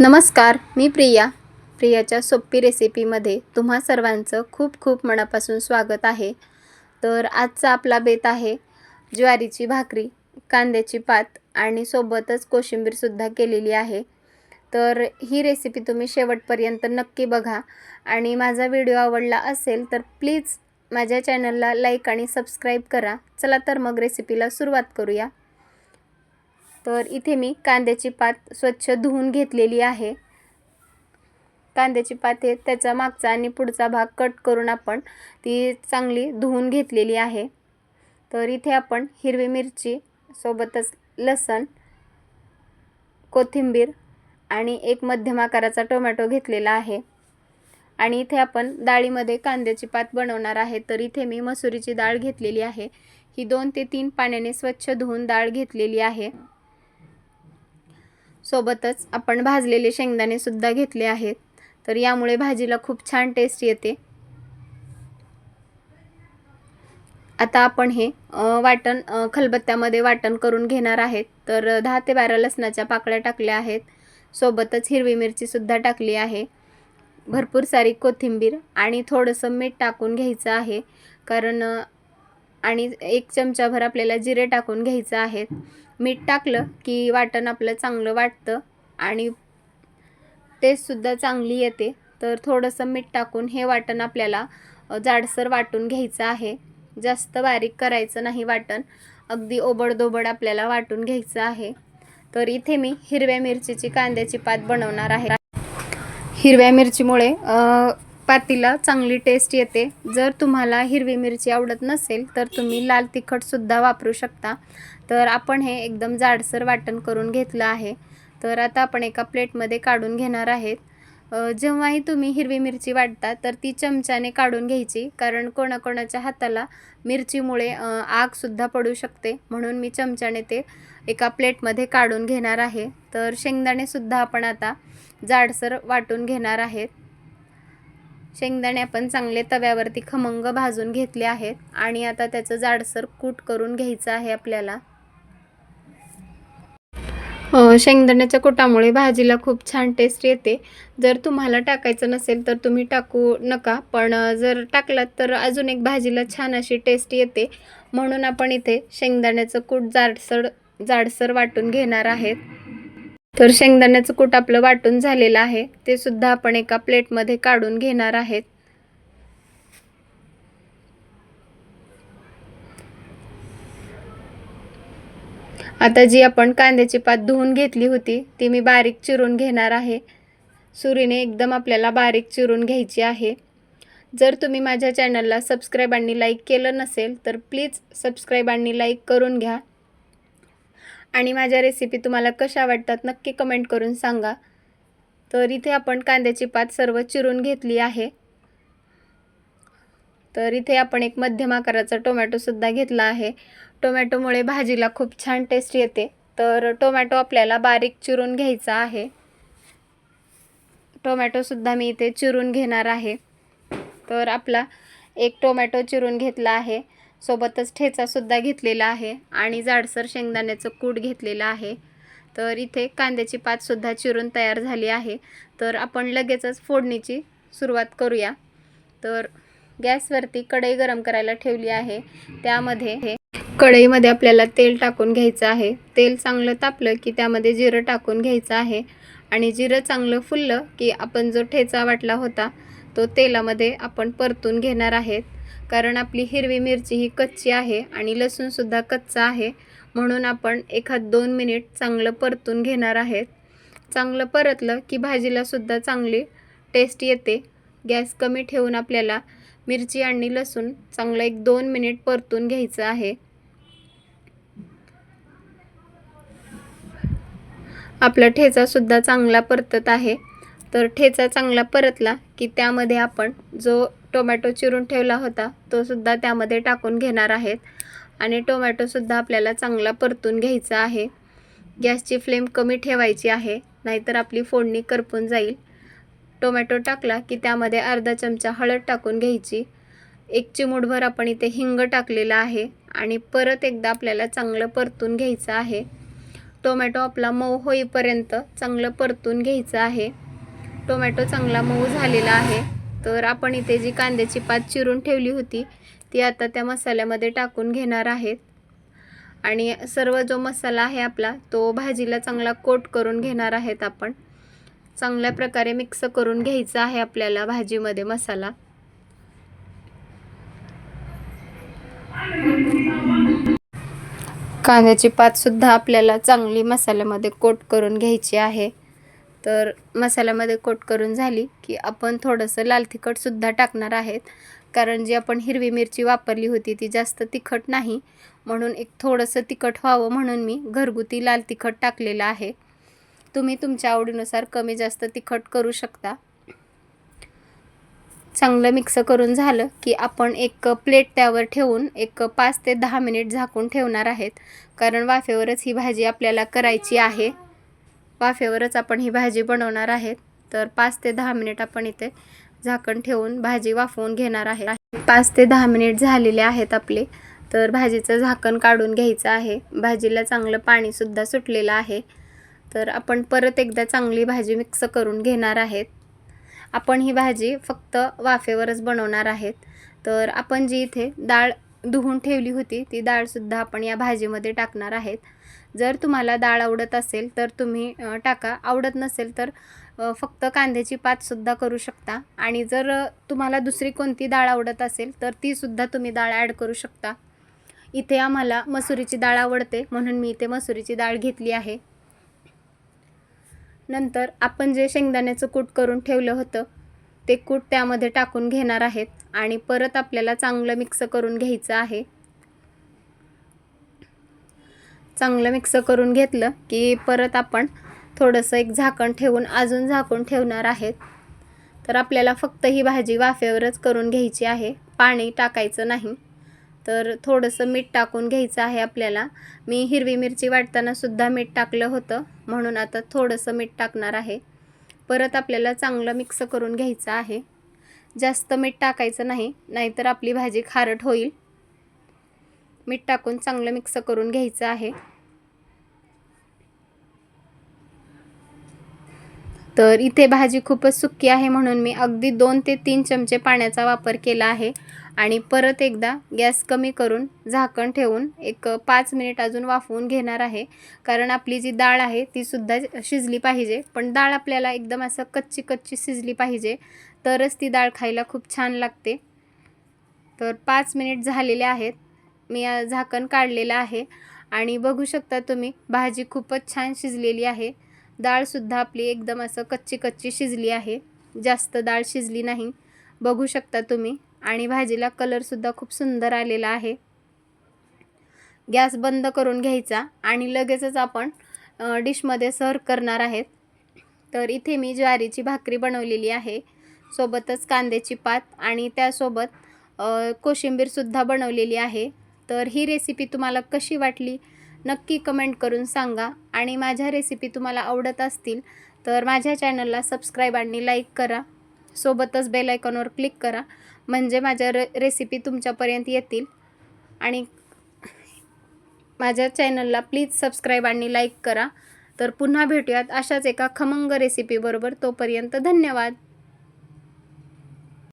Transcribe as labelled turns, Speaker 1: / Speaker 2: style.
Speaker 1: नमस्कार मी प्रिया. प्रियाच्या सोपी रेसिपीमध्ये तुम्हा सर्वांचं खूप खूप मनापासून स्वागत आहे. तर आजचा आपला बेत आहे ज्वारीची भाकरी कांद्याची पात आणि सोबतच कोशिंबीरसुद्धा केलेली आहे. तर ही रेसिपी तुम्ही शेवटपर्यंत नक्की बघा आणि माझा व्हिडिओ आवडला असेल तर प्लीज माझ्या चॅनलला लाईक आणि सबस्क्राईब करा. चला तर मग रेसिपीला सुरुवात करूया. तर इथे मी कांद्याची पात स्वच्छ धुवून घेतलेली आहे. कांद्याची पात हे त्याचा मागचा आणि पुढचा भाग कट करून आपण ती चांगली धुवून घेतलेली आहे. तर इथे आपण हिरवी मिरची सोबतच लसण कोथिंबीर आणि एक मध्यम आकाराचा टोमॅटो घेतलेला आहे. आणि इथे आपण डाळीमध्ये कांद्याची पात बनवणार आहे. तर इथे मी मसुरीची डाळ घेतलेली आहे. ही दोन ते तीन पाण्याने स्वच्छ धुवून डाळ घेतलेली आहे. सोबतच आपण भाजलेले शेंगदाणेसुद्धा घेतले आहेत. तर यामुळे भाजीला खूप छान टेस्ट येते. आता आपण हे वाटण खलबत्त्यामध्ये वाटण करून घेणार आहेत. तर दहा ते बारा लसणाच्या पाकळ्या टाकल्या आहेत. सोबतच हिरवी मिरचीसुद्धा टाकली आहे. भरपूर सारी कोथिंबीर आणि थोडंसं मीठ टाकून घ्यायचं आहे. कारण आणि एक चमचाभर आपल्याला जिरे टाकून घ्यायचं आहे. मीठ टाकलं की वाटण आपलं चांगलं वाटतं आणि टेस्टसुद्धा चांगली येते. तर थोडंसं मीठ टाकून हे वाटण आपल्याला जाडसर वाटून घ्यायचं आहे. जास्त बारीक करायचं नाही वाटण. अगदी ओबडधोबड आपल्याला वाटून घ्यायचं आहे. तर इथे मी हिरव्या मिरचीची कांद्याची पात बनवणार आहे. हिरव्या मिरचीमुळे चपातीला पातीला चांगली टेस्ट येते. जर तुम्हाला हिरवी मिरची आवडत नसेल तर तुम्ही लाल तिखटसुद्धा वापरू शकता. तर आपण हे एकदम जाडसर वाटण करून घेतलं आहे. तर आता आपण एका प्लेटमध्ये काढून घेणार आहेत. जेव्हाही तुम्ही हिरवी मिरची वाटता तर ती चमच्याने काढून घ्यायची. कारण कोणाकोणाच्या हाताला मिरचीमुळे आगसुद्धा पडू शकते. म्हणून मी चमच्याने ते एका प्लेटमध्ये काढून घेणार आहे. तर शेंगदाणेसुद्धा आपण आता जाडसर वाटून घेणार आहेत. शेंगदाणे आपण चांगले तव्यावरती खमंग भाजून घेतले आहेत आणि आता त्याचं जाडसर कूट करून घ्यायचं आहे आपल्याला. शेंगदाण्याच्या कुटामुळे भाजीला खूप छान टेस्ट येते. जर तुम्हाला टाकायचं नसेल तर तुम्ही टाकू नका पण जर टाकलात तर अजून एक भाजीला छान अशी टेस्ट येते. म्हणून आपण इथे शेंगदाण्याचं कूट जाडसर जाडसर वाटून घेणार आहेत. तर शेंगदाण्याचं कूट आपलं वाटून झालेलं आहे. ते सुद्धा आपण एका प्लेटमध्ये काढून घेणार आहेत. आता जी आपण कांद्याची पात धुवून घेतली होती ती मी बारीक चिरून घेणार आहे. सुरीने एकदम आपल्याला बारीक चिरून घ्यायची आहे. जर तुम्ही माझ्या चॅनलला सबस्क्राईब आणि लाईक केलं नसेल तर प्लीज सबस्क्राईब आणि लाईक करून घ्या. आणि माझ्या रेसिपी तुम्हाला कशा वाटतात नक्की कमेंट करून सांगा. तर इथे आपण कांद्याची पात सर्व चिरून घेतली आहे. तर इथे आपण एक मध्यम आकाराचा टोमॅटोसुद्धा घेतला आहे. टोमॅटोमुळे भाजीला खूप छान टेस्ट येते. तर टोमॅटो आपल्याला बारीक चिरून घ्यायचा आहे. टोमॅटोसुद्धा मी इथे चिरून घेणार आहे. तर आपला एक टोमॅटो चिरून घेतला आहे. सोबतच ठेचासुद्धा घेतलेला आहे आणि जाडसर शेंगदाण्याचं कूट घेतलेलं आहे. तर इथे कांद्याची पातसुद्धा चिरून तयार झाली आहे. तर आपण लगेचच फोडणीची सुरुवात करूया. तर गॅसवरती कढई गरम करायला ठेवली आहे. त्यामध्ये हे कढईमध्ये आपल्याला तेल टाकून घ्यायचं आहे. तेल चांगलं तापलं की त्यामध्ये जिरं टाकून घ्यायचं आहे. आणि जिरं चांगलं फुललं की आपण जो ठेचा वाटला होता तो तेलामध्ये आपण परतून घेणार आहेत. कारण आपली हिरवी मिरची ही कच्ची आहे आणि लसूणसुद्धा कच्चा आहे. म्हणून आपण एखाद दोन मिनिट चांगलं परतून घेणार आहेत. चांगलं परतलं की भाजीलासुद्धा चांगली टेस्ट येते. गॅस कमी ठेवून आपल्याला मिरची आणि लसूण चांगलं एक दोन मिनिट परतून घ्यायचं आहे. आपला ठेचासुद्धा चांगला परतत आहे. तर ठेचा चांगला परतला की त्यामध्ये आपण जो टोमॅटो चिरून ठेवला होता. तो सुद्धा त्यामध्ये टाकून घेणार आहेत. आणि टोमॅटोसुद्धा आपल्याला चांगला परतून घ्यायचा आहे. गॅसची फ्लेम कमी ठेवायची आहे. नाहीतर आपली फोडणी करपून जाईल. टोमॅटो टाकला की त्यामध्ये अर्धा चमचा हळद टाकून घ्यायची. एक चिमूटभर आपण इथे हिंग टाकलेलं आहे. आणि परत एकदा आपल्याला चांगलं परतून घ्यायचं आहे. टोमॅटो आपला मऊ होईपर्यंत चांगलं परतून घ्यायचं आहे. टोमॅटो चांगला मऊ झालेला आहे. तर आपण इथे जी कांद्याची पात चिरून ठेवली होती ती आता त्या मसाल्यामध्ये टाकून घेणार आहेत. आणि सर्व जो मसाला आहे आपला तो भाजीला चांगला कोट करून घेणार आहेत आपण. चांगल्या प्रकारे मिक्स करून घ्यायचा आहे आपल्याला भाजीमध्ये मसाला. कांद्याची पातसुद्धा आपल्याला चांगली मसाल्यामध्ये कोट करून घ्यायची आहे. तर मसाल्यामध्ये कोट करून झाली की आपण थोडंसं लाल तिखटसुद्धा टाकणार आहेत. कारण जी आपण हिरवी मिरची वापरली होती ती जास्त तिखट नाही. म्हणून एक थोडंसं तिखट व्हावं म्हणून मी घरगुती लाल तिखट टाकलेलं आहे. तुम्ही तुमच्या आवडीनुसार कमी जास्त तिखट करू शकता. चांगलं मिक्स करून झालं की आपण एक प्लेट त्यावर ठेवून एक पाच ते दहा मिनिट झाकून ठेवणार आहेत. कारण वाफेवरच ही भाजी आपल्याला करायची आहे. वाफेवरच आपण ही भाजी बनवणार आहेत. तर पाच ते दहा मिनिट आपण इथे झाकण ठेवून भाजी वाफवून घेणार आहे. पाच ते दहा मिनिट झालेले आहेत आपले. तर भाजीचं झाकण काढून घ्यायचं आहे. भाजीला चांगलं पाणीसुद्धा सुटलेलं आहे. तर आपण परत एकदा चांगली भाजी मिक्स करून घेणार आहेत. आपण ही भाजी फक्त वाफेवरच बनवणार आहेत. तर आपण जी इथे डाळ धुवून ठेवली होती ती डाळसुद्धा आपण या भाजीमध्ये टाकणार आहेत. जर तुम्हाला डाळ आवडत असेल तर तुम्ही टाका. आवडत नसेल तर फक्त कांद्याची पातसुद्धा करू शकता. आणि जर तुम्हाला दुसरी कोणती डाळ आवडत असेल तर तीसुद्धा तुम्ही डाळ ॲड करू शकता. इथे आम्हाला मसुरीची डाळ आवडते म्हणून मी इथे मसुरीची डाळ घेतली आहे. नंतर आपण जे शेंगदाण्याचं कूट करून ठेवलं होतं ते कूट त्यामध्ये टाकून घेणार आहेत. आणि परत आपल्याला चांगलं मिक्स करून घ्यायचं आहे. चांगलं मिक्स करून घेतलं की परत आपण थोडंसं एक झाकण ठेवून अजून झाकून ठेवणार आहेत. तर आपल्याला फक्त ही भाजी वाफेवरच करून घ्यायची आहे. पाणी टाकायचं नाही. तर थोडंसं मीठ टाकून घ्यायचं आहे आपल्याला. मी हिरवी मिरची वाटताना सुद्धा मीठ टाकलं होतं. म्हणून आता थोडंसं मीठ टाकणार आहे. परत आपल्याला चांगलं मिक्स करून घ्यायचं आहे. जास्त मीठ टाकायचं नाही नाहीतर आपली भाजी खारट होईल. मीठ टाकून चांगलं मिक्स करून घ्यायचं आहे. तर इथे भाजी खूपच सुकी आहे म्हणून मी अगदी दोन ते तीन चमचे पाण्याचा वापर केला आहे. आणि परत एकदा गॅस कमी करून झाकण ठेवून एक पाच मिनिट अजून वाफवून घेणार आहे. कारण आपली जी डाळ आहे ती सुद्धा शिजली पाहिजे. पण डाळ आपल्याला एकदम असं कच्ची कच्ची शिजली पाहिजे. तरच ती डाळ खायला खूप छान लागते. तर पाच मिनिट झालेले आहेत. मी झाकण काढलेलं आहे. आणि बघू शकता तुम्ही भाजी खूपच छान शिजलेली आहे. डाळसुद्धा आपली एकदम असं कच्ची कच्ची शिजली आहे. जास्त डाळ शिजली नाही. बघू शकता तुम्ही. आणि भाजीला कलरसुद्धा खूप सुंदर आलेला आहे. गॅस बंद करून घ्यायचा आणि लगेचच आपण डिशमध्ये सर्व करणार आहेत. तर इथे मी ज्वारीची भाकरी बनवलेली आहे. सोबतच कांद्याची पात आणि त्यासोबत कोशिंबीरसुद्धा बनवलेली आहे. तर ही रेसिपी तुम्हाला कशी वाटली? नक्की कमेंट करून सांगा. आणि माझ्या रेसिपी तुम्हाला आवडत असतील तर माझ्या चॅनलला सबस्क्राईब आणि लाईक करा. सोबतच बेल आयकॉनवर क्लिक करा. म्हणजे माझ्या रे रेसिपी तुमच्यापर्यंत येतील. आणि माझ्या चॅनलला प्लीज सबस्क्राईब आणि लाईक करा. तर पुन्हा भेटूयात अशाच एका खमंग रेसिपीबरोबर तोपर्यंत धन्यवाद.